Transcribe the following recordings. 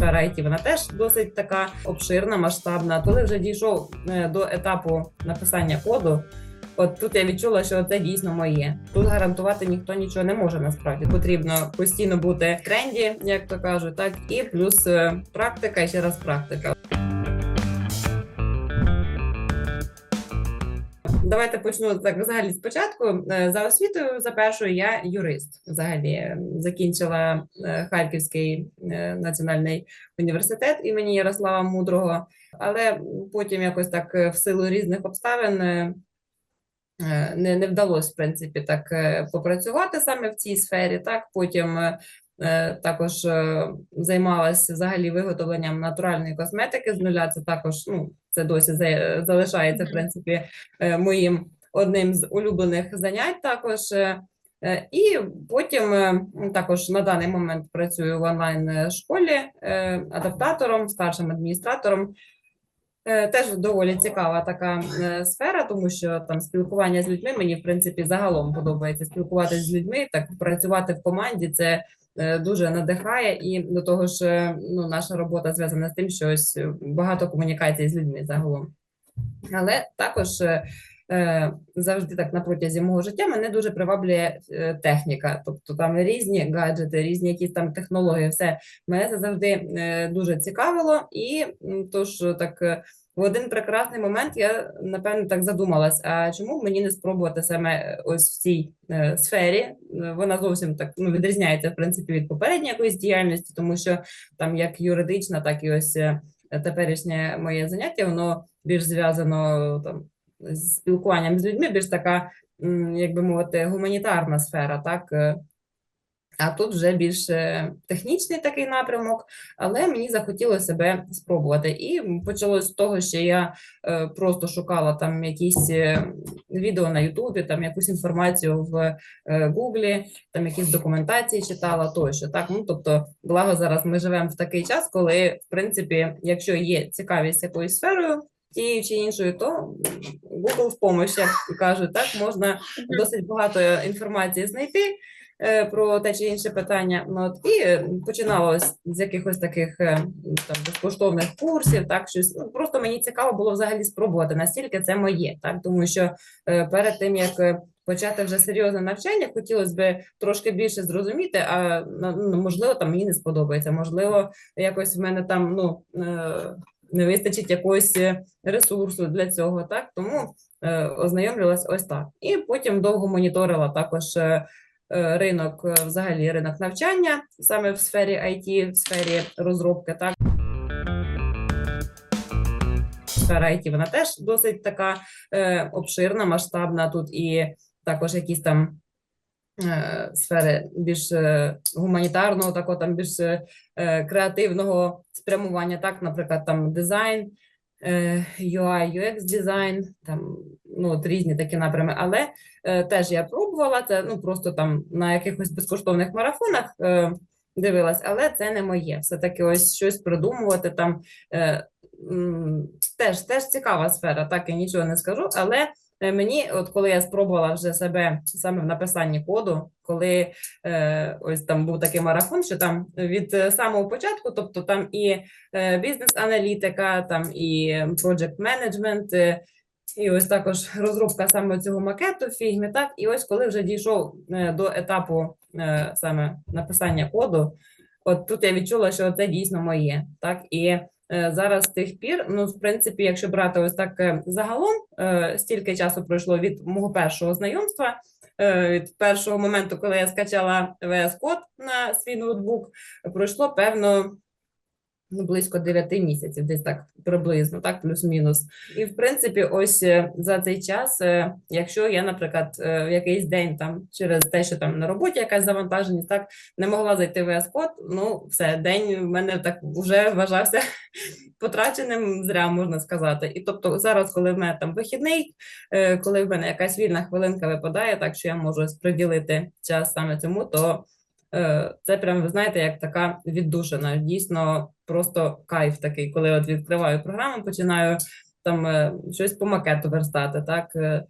сфера IT, вона теж досить така обширна, масштабна. Коли вже дійшов е, до етапу написання коду. От тут я відчула, що це дійсно моє. Тут гарантувати ніхто нічого не може насправді. Потрібно постійно бути в тренді, як то кажуть, так і плюс е, практика і ще раз практика. Давайте почну так взагалі спочатку. Е, За освітою, за першою, я юрист. Взагалі Е, закінчила е, Харківський національний університет імені Ярослава Мудрого, але потім якось так в силу різних обставин. Не, не вдалося, в принципі, так попрацювати саме в цій сфері. Так, потім також е, займалася взагалі виготовленням натуральної косметики з нуля. Це також ну, це досі залишається, в принципі, е, моїм одним з улюблених занять. Також е, Е, і потім е, також на даний момент працюю в онлайн школі адаптатором, старшим адміністратором. Е, Теж доволі цікава така е, сфера, тому що там спілкування з людьми мені в принципі загалом подобається спілкуватися з людьми, так працювати в команді. Це е, дуже надихає, і до того ж, е, ну наша робота зв'язана з тим, що ось е, багато комунікацій з людьми загалом. Але також е, е, завжди так на протязі мого життя мене дуже приваблює е, техніка, тобто там різні гаджети, різні якісь там технології, все. Мене це завжди е, дуже цікавило, і тож е, так е, в один прекрасний момент я напевно так задумалась: а чому мені не спробувати саме е, ось в цій е, сфері? Е, Вона зовсім так ну, відрізняється в принципі від попередньої якоїсь діяльності, тому що там як юридична, так і ось е, теперішнє моє заняття, воно більш зв'язано там з спілкуванням з людьми, більш така, як би мовити, гуманітарна сфера, так. А тут вже більш е, технічний такий напрямок, але мені захотілося себе спробувати. І почалось з того, що я е, просто шукала там якісь е, відео на Ютубі, там якусь інформацію в Гуглі, там якісь документації читала тощо. Так, ну тобто, благо зараз ми живемо в такий час, коли, в принципі, якщо є цікавість якоюсь сферою, тією чи іншою, то Google в помощь, як кажуть, так можна досить багато інформації знайти про те чи інше питання. Ну, от, і е, з якихось таких е, там безкоштовних курсів, так щось. Ну, просто мені цікаво було взагалі спробувати, настільки це моє, так тому що е, перед тим як е, почати вже серйозне навчання, хотілося б трошки більше зрозуміти, а ну, можливо, там мені не сподобається, можливо, якось в мене там ну. е, Не вистачить якогось е, ресурсу для цього, так тому е, ознайомлювалась ось так. І потім довго моніторила також е, е, ринок, е, взагалі ринок навчання саме в сфері IT, в сфері розробки. Так сфера IT, вона теж досить така е, обширна, масштабна. Тут і також якісь там е, сфери більш е, гуманітарного, такого там більш е, е, креативного спрямування. Так, наприклад, там дизайн. е, UI, UX дизайн, там ну от різні такі напрями. Але е, теж я пробувала це. Ну просто там на якихось безкоштовних марафонах е, дивилась, але це не моє. Все таки, ось щось придумувати там. Е, теж теж цікава сфера, так я нічого не скажу. Але е, мені, от коли я спробувала вже себе саме в написанні коду, коли е, ось там був такий марафон, що там від самого початку, тобто там і е, бізнес-аналітика, там і project менеджмент, і ось також розробка саме цього макету в фігмі. Так, і ось коли вже дійшов е, до етапу е, саме написання коду, от тут я відчула, що це дійсно моє. Так, і е, зараз з тих пір, ну, в принципі, якщо брати ось так загалом, стільки часу пройшло від мого першого знайомства. Від першого моменту, коли я скачала VS Code на свій ноутбук, пройшло певно ну, близько 9 місяців, десь так приблизно, так, плюс-мінус. І в принципі, ось е, за цей час, е, якщо я, наприклад, е, в якийсь день там через те, що там на роботі якась завантаженість, так не могла зайти в VS Code, ну все, день в мене так вже вважався потраченим зря, можна сказати. І тобто зараз, коли в мене там вихідний, коли в мене якась вільна хвилинка випадає, так що я можу приділити час саме цьому, то Це прям, ви знаєте, як така віддушина. Дійсно, просто кайф такий, коли от відкриваю програму, починаю там е, щось по макету верстати, так, е,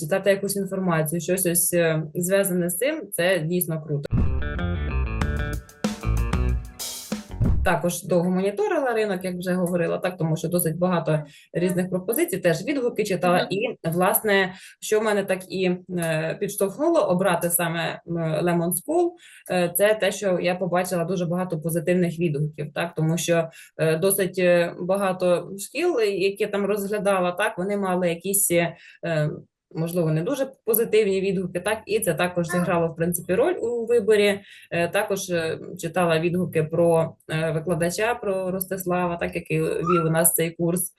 читати якусь інформацію, щось ось е, зв'язане з цим, це дійсно круто. Також довго моніторила ринок, як вже говорила, так тому що досить багато різних пропозицій, теж відгуки читала. І власне, що мене так і е, підштовхнуло обрати саме Lemon School, е, це те, що я побачила дуже багато позитивних відгуків, так тому що е, досить багато шкіл, які там розглядала, так вони мали якісь. Можливо, не дуже позитивні відгуки, так і це також зіграло в принципі роль у виборі. Е, Також е, читала відгуки про е, викладача, про Ростислава, так який вів у нас цей курс.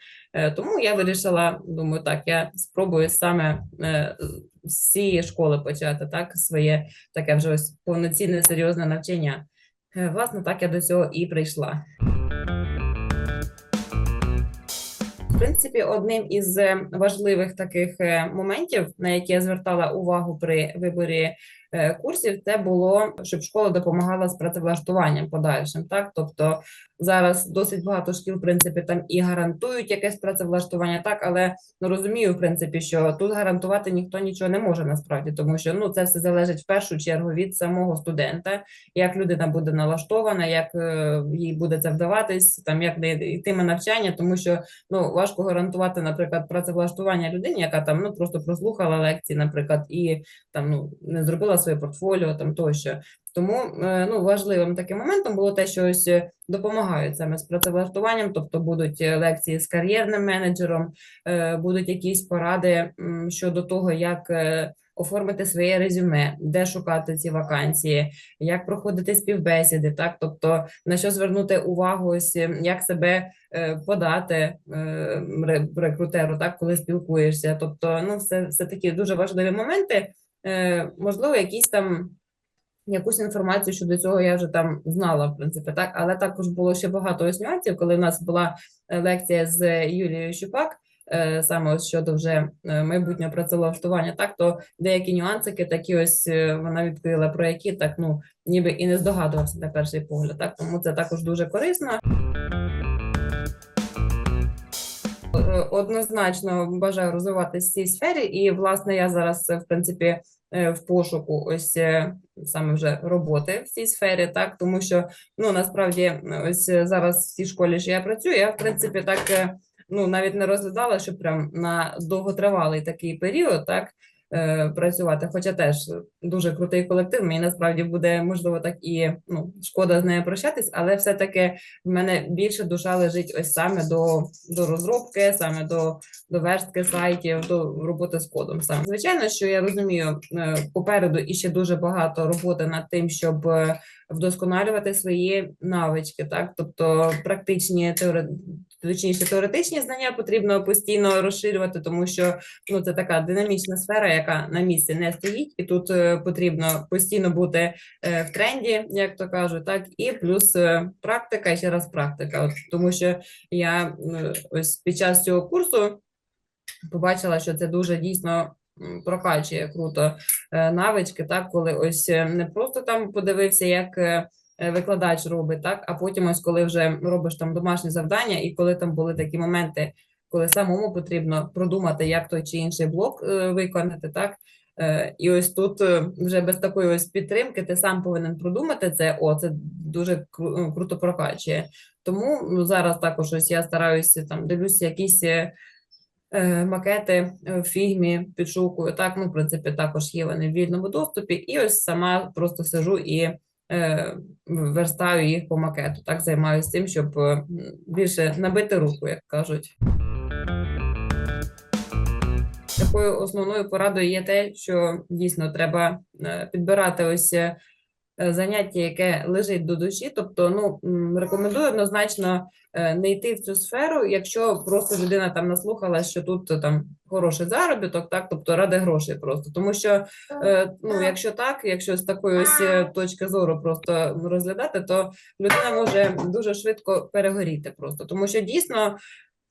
Тому я вирішила, думаю, так, я спробую саме з цієї школи почати так своє таке вже ось повноцінне серйозне навчання. Власне, так я до цього і прийшла. Принципі, одним із е, важливих таких е, моментів, на які я звертала увагу при виборі е, курсів, це було, щоб школа допомагала з працевлаштуванням подальшим. Так, тобто зараз досить багато шкіл, в принципі, там і гарантують якесь працевлаштування, так, але ну, розумію, в принципі, що тут гарантувати ніхто нічого не може насправді, тому що ну це все залежить в першу чергу від самого студента, як людина буде налаштована, як їй буде це вдаватись, там як не йтиме навчання, тому що ну важко гарантувати, наприклад, працевлаштування людині, яка там ну просто прослухала лекції, наприклад, і там ну не зробила своє портфоліо там тощо. Тому е, ну важливим таким моментом було те, що ось е, допомагають саме з працевлаштуванням, тобто будуть е, лекції з кар'єрним менеджером, будуть якісь поради щодо того, як оформити своє резюме, де шукати ці вакансії, як проходити співбесіди, так тобто на що звернути увагу, ось е, як себе е, подати е, рекрутеру, так коли спілкуєшся. Тобто, ну, все, все такі дуже важливі моменти. Е, Можливо, якісь там якусь інформацію щодо цього я вже там знала, в принципі, так, але також було ще багато ось нюансів, коли в нас була лекція з Юлією Щупак. Е, Саме ось щодо вже е, майбутнього працевлаштування, так то деякі нюансики, такі ось е, вона відкрила, про які так ну ніби і не здогадувався на перший погляд. Так тому це також дуже корисно. Однозначно бажаю розвиватися в цій сфері, і власне я зараз в принципі в пошуку ось саме вже роботи в цій сфері, так тому що ну насправді ось зараз в цій школі, що я працюю, я в принципі так ну навіть не розглядала, що прям на довготривалий такий період, так. е, Працювати, хоча теж дуже крутий колектив, мені насправді буде можливо так і ну шкода з нею прощатись, але все-таки в мене більше душа лежить ось саме до, до розробки, саме до, до верстки сайтів, до роботи з кодом. Саме звичайно, що я розумію, е, попереду іще дуже багато роботи над тим, щоб е, вдосконалювати свої навички, так тобто практичні. Точніше теоретичні знання потрібно постійно розширювати, тому що ну це така динамічна сфера, яка на місці не стоїть, і тут е, потрібно постійно бути е, в тренді, як то кажуть, так і плюс е, практика, і ще раз практика. От, тому що я ось під час цього курсу побачила, що це дуже дійсно прокачує круто навички, так, коли ось не просто там подивився, як. Е, Викладач робить так, а потім, ось коли вже робиш там домашні завдання, і коли там були такі моменти, коли самому потрібно продумати, як той чи інший блок е, виконати, так Е, І ось тут вже без такої ось підтримки ти сам повинен продумати це. О, це дуже ну, круто прокачує. Тому ну, зараз також ось я стараюся там дивлюся якісь макети в фігмі, підшукую. Так, ну, в принципі, також є вони в вільному доступі, і ось сама просто сижу і верстаю їх по макету. Так займаюся тим, щоб е, більше набити руку, як кажуть. Такою основною порадою є те, що дійсно треба е, підбирати ось е, заняття, яке лежить до душі. Тобто, ну рекомендую однозначно е, не йти в цю сферу, якщо просто людина там наслухала, що тут е, там хороший заробіток, так тобто ради грошей просто. Тому що е, ну, якщо так, якщо з такої ось е, точки зору просто розглядати, то людина може дуже швидко перегоріти просто, тому що дійсно.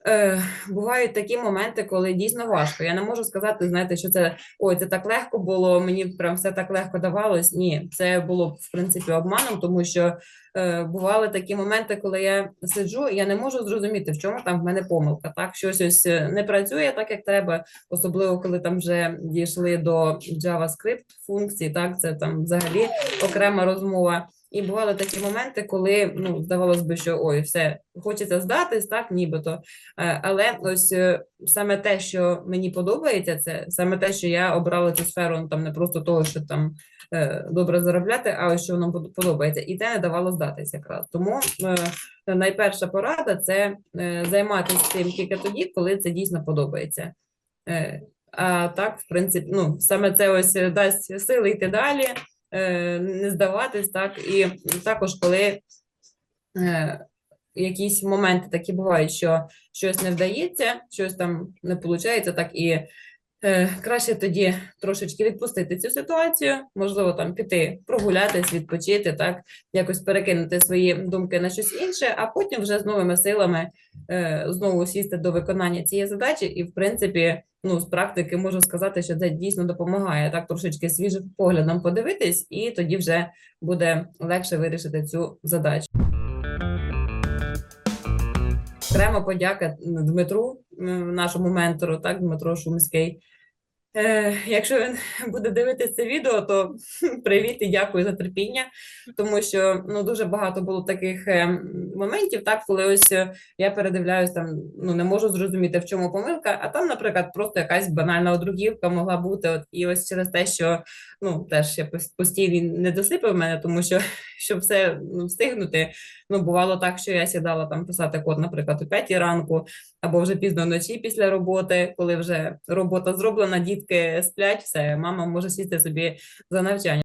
Е, бувають такі моменти, коли дійсно важко. Я не можу сказати, знаєте, що це ой, це так легко було. Мені прям все так легко давалось. Ні, це було в принципі обманом, тому що е, бували такі моменти, коли я сиджу, і я не можу зрозуміти, в чому там в мене помилка. Так, щось ось е, не працює так, як треба, особливо коли там вже дійшли до JavaScript функцій. Так, це там взагалі окрема розмова. І бували такі моменти, коли ну, здавалось би, що ой, все, хочеться здатись, так, нібито. Е, Але ось е, саме те, що мені подобається, це саме те, що я обрала цю сферу ну, там не просто того, що там е, добре заробляти, а ось що воно подобається. І те не давало здатись якраз. Тому найперша порада це займатися цим тільки тоді, коли це дійсно подобається. А так, в принципі, ну, саме це ось дасть сили йти далі, не здаватись, так, і також коли е, якісь моменти такі бувають, що щось не вдається, щось там не виходить, так? І е, краще тоді трошечки відпустити цю ситуацію, можливо, там піти прогулятись, відпочити, так, якось перекинути свої думки на щось інше, а потім вже з новими силами е, знову сісти до виконання цієї задачі, і, в принципі, ну, з практики можу сказати, що це дійсно допомагає так трошечки свіжим поглядом подивитись, і тоді вже буде легше вирішити цю задачу. Окрема подяка Дмитру, нашому ментору, так, Дмитро Шумський. Е, якщо він буде дивитися це відео, то привіт і дякую за терпіння, тому що ну дуже багато було таких е, моментів, так коли ось е, я передивляюсь там, ну не можу зрозуміти, в чому помилка, а там, наприклад, просто якась банальна одругівка могла бути. От і ось через те, що ну теж я пос- постійно не досипав мене, тому що щоб все ну, встигнути. Ну, бувало так, що я сідала там писати код, наприклад, о 5 ранку, або вже пізно вночі після роботи, коли вже робота зроблена, дітки сплять, все, мама може сісти собі за навчання.